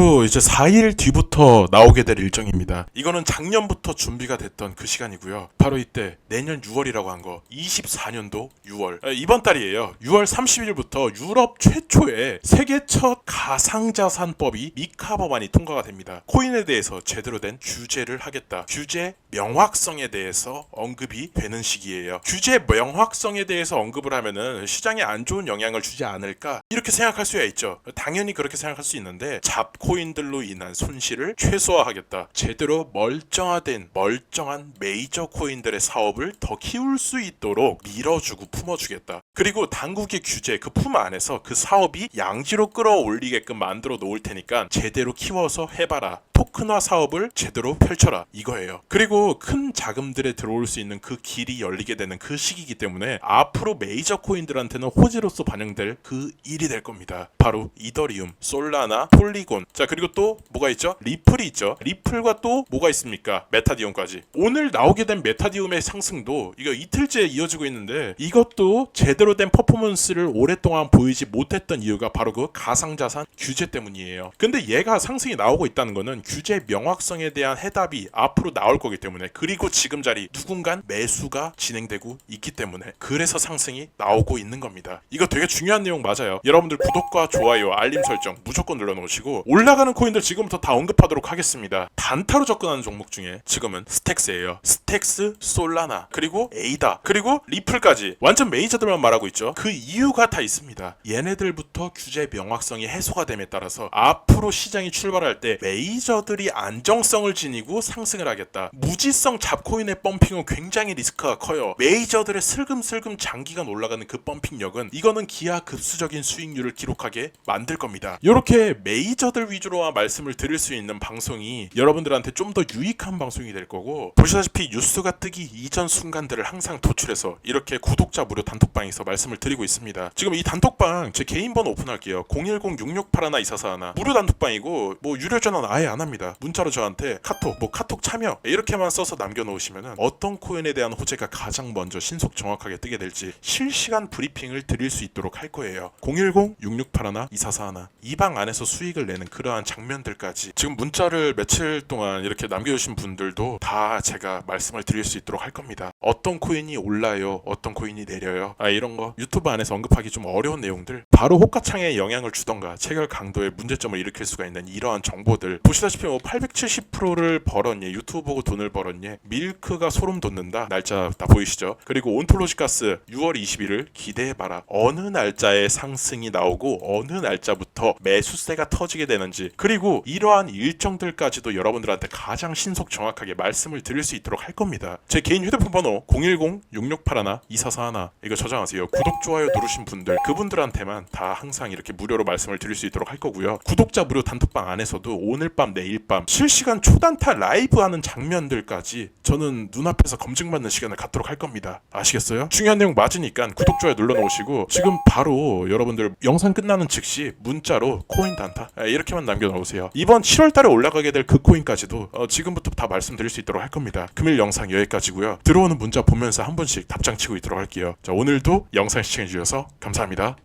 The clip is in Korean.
바로 이제 4일 뒤부터 나오게 될 일정입니다. 이거는 작년부터 준비가 됐던 그 시간이고요. 바로 이때 내년 6월이라고 한 거 24년도 6월 아, 이번 달이에요. 6월 30일부터 유럽 최초의 세계 첫 가상자산법이 미카 법안이 통과가 됩니다. 코인에 대해서 제대로 된 규제를 하겠다. 규제 명확성에 대해서 언급이 되는 시기예요. 규제 명확성에 대해서 언급을 하면은 시장에 안 좋은 영향을 주지 않을까 이렇게 생각할 수야 있죠. 당연히 그렇게 생각할 수 있는데 잡 코인들로 인한 손실을 최소화하겠다. 제대로 멀쩡화된 멀쩡한 메이저 코인들의 사업을 더 키울 수 있도록 밀어주고 품어주겠다. 그리고 당국의 규제 그 품 안에서 그 사업이 양지로 끌어올리게끔 만들어 놓을 테니까 제대로 키워서 해봐라. 토큰화 사업을 제대로 펼쳐라 이거예요. 그리고 큰 자금들에 들어올 수 있는 그 길이 열리게 되는 그 시기이기 때문에 앞으로 메이저 코인들한테는 호재로서 반영될 그 일이 될 겁니다. 바로 이더리움, 솔라나, 폴리곤. 자 그리고 또 뭐가 있죠? 리플이 있죠. 리플과 또 뭐가 있습니까? 메타디움까지. 오늘 나오게 된 메타디움의 상승도 이거 이틀째 이어지고 있는데 이것도 제대로 된 퍼포먼스를 오랫동안 보이지 못했던 이유가 바로 그 가상자산 규제 때문이에요. 근데 얘가 상승이 나오고 있다는 거는 규제 명확성에 대한 해답이 앞으로 나올 거기 때문에 그리고 지금 자리 누군간 매수가 진행되고 있기 때문에 그래서 상승이 나오고 있는 겁니다. 이거 되게 중요한 내용 맞아요. 여러분들 구독과 좋아요, 알림 설정 무조건 눌러놓으시고 올라가는 코인들 지금부터 다 언급하도록 하겠습니다. 단타로 접근하는 종목 중에 지금은 스택스예요. 스택스, 솔라나 그리고 에이다 그리고 리플까지 완전 메이저들만 말 하고 있죠. 그 이유가 다 있습니다. 얘네들부터 규제 명확성이 해소가 됨에 따라서 앞으로 시장이 출발할 때 메이저들이 안정성을 지니고 상승을 하겠다. 무지성 잡코인의 펌핑은 굉장히 리스크가 커요. 메이저들의 슬금슬금 장기간 올라가는 그 펌핑력은 이거는 기하급수적인 수익률을 기록하게 만들 겁니다. 이렇게 메이저들 위주로 말씀을 드릴 수 있는 방송이 여러분들한테 좀 더 유익한 방송이 될 거고 보시다시피 뉴스가 뜨기 이전 순간들을 항상 도출해서 이렇게 구독자 무료 단톡방에서 말씀을 드리고 있습니다. 지금 이 단톡방 제 개인 번호 오픈할게요. 010-668-1244 무료 단톡방이고 뭐 유료 전화는 아예 안 합니다. 문자로 저한테 카톡 뭐 카톡 참여 이렇게만 써서 남겨놓으시면은 어떤 코인에 대한 호재가 가장 먼저 신속 정확하게 뜨게 될지 실시간 브리핑을 드릴 수 있도록 할 거예요. 010-6681-2441 이 방 안에서 수익을 내는 그러한 장면들까지 지금 문자를 며칠 동안 이렇게 남겨주신 분들도 다 제가 말씀을 드릴 수 있도록 할 겁니다. 어떤 코인이 올라요, 어떤 코인이 내려요, 아 이런 거 유튜브 안에서 언급하기 좀 어려운 내용들. 바로 호가창에 영향을 주던가 체결 강도에 문제점을 일으킬 수가 있는 이러한 정보들. 보시다시피 뭐 870%를 벌었니? 유튜브 보고 돈을 벌었니? 밀크가 소름 돋는다? 날짜 다 보이시죠? 그리고 온톨로지 가스 6월 20일을 기대해봐라. 어느 날짜에 상승이 나오고 어느 날짜부터 매수세가 터지게 되는지 그리고 이러한 일정들까지도 여러분들한테 가장 신속 정확하게 말씀을 드릴 수 있도록 할 겁니다. 제 개인 휴대폰 번호 010-6681-2441 이거 저장하세요. 구독 좋아요 누르신 분들 그분들한테만 다 항상 이렇게 무료로 말씀을 드릴 수 있도록 할 거고요. 구독자 무료 단톡방 안에서도 오늘 밤 내일 밤 실시간 초단타 라이브 하는 장면들까지 저는 눈앞에서 검증받는 시간을 갖도록 할 겁니다. 아시겠어요? 중요한 내용 맞으니까 구독 좋아요 눌러 놓으시고 지금 바로 여러분들 영상 끝나는 즉시 문자로 코인 단타 아, 이렇게만 남겨 놓으세요. 이번 7월 달에 올라가게 될 그 코인까지도 어, 지금부터 다 말씀드릴 수 있도록 할 겁니다. 금일 영상 여기까지고요. 들어오는 문자 보면서 한 분씩 답장 치고 있도록 할게요. 자, 오늘도 영상 시청해 주셔서 감사합니다.